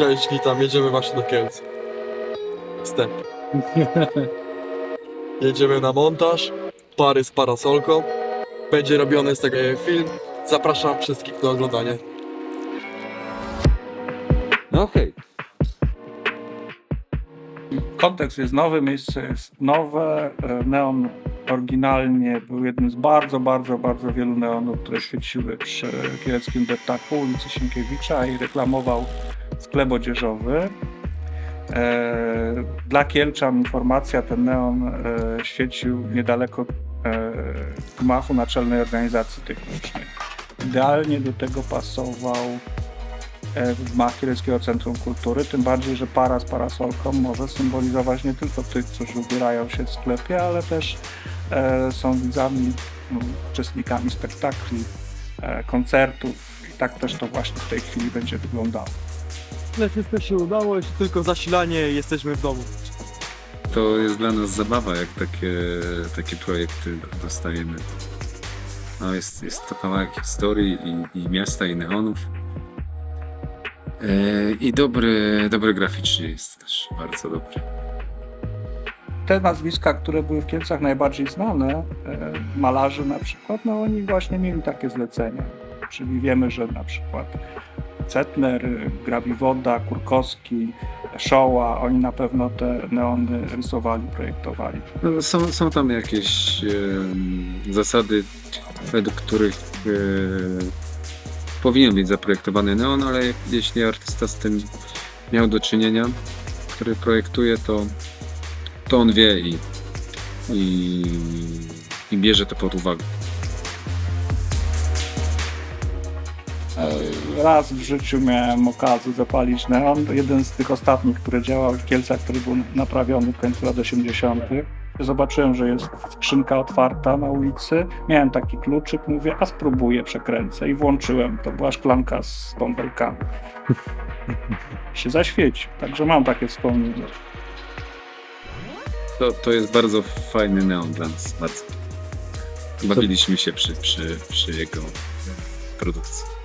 Cześć, witam, jedziemy właśnie do Kielc. Wstęp. Jedziemy na montaż, pary z parasolką. Będzie robiony z tego film. Zapraszam wszystkich do oglądania. No okej. Kontekst jest nowy, miejsce jest nowe. E, Neon oryginalnie był jednym z bardzo, bardzo, bardzo wielu neonów, które świeciły przy kieleckim deptaku ulicy Sienkiewicza i reklamował sklep odzieżowy. E, Dla Kielczan informacja, ten neon e, świecił niedaleko e, gmachu Naczelnej Organizacji Technicznej. Idealnie do tego pasował gmach Kieleckiego Centrum Kultury, tym bardziej, że para z parasolką może symbolizować nie tylko tych, którzy ubierają się w sklepie, ale też są widzami, no, uczestnikami spektakli, koncertów i tak też to właśnie w tej chwili będzie wyglądało. Ale wszystko się udało, jeśli tylko zasilanie, jesteśmy w domu. To jest dla nas zabawa, jak takie, takie projekty dostajemy. No jest, jest to kawałek historii i, i miasta, i neonów. E, I dobry, dobry graficznie jest też, bardzo dobry. Te nazwiska, które były w Kielcach najbardziej znane, e, malarzy na przykład, no oni właśnie mieli takie zlecenia. Czyli wiemy, że na przykład Cetner, Grabiwoda, Kurkowski, Szoła, oni na pewno te neony rysowali, projektowali. No, są, są tam jakieś em, zasady, według których e, powinien być zaprojektowany neon, ale jeśli artysta z tym miał do czynienia, który projektuje, to, to on wie i, i, i bierze to pod uwagę. Raz w życiu miałem okazję zapalić neon. Jeden z tych ostatnich, który działał w Kielcach, który był naprawiony w końcu lat 80. Zobaczyłem, że jest skrzynka otwarta na ulicy. Miałem taki kluczyk, mówię, a spróbuję, przekręcę i włączyłem. To była szklanka z bąbelkami. się zaświecił, także mam takie wspomnienie. To, to jest bardzo fajny neon dla nas, bardzo. Bawiliśmy się przy, przy, przy jego produkcji.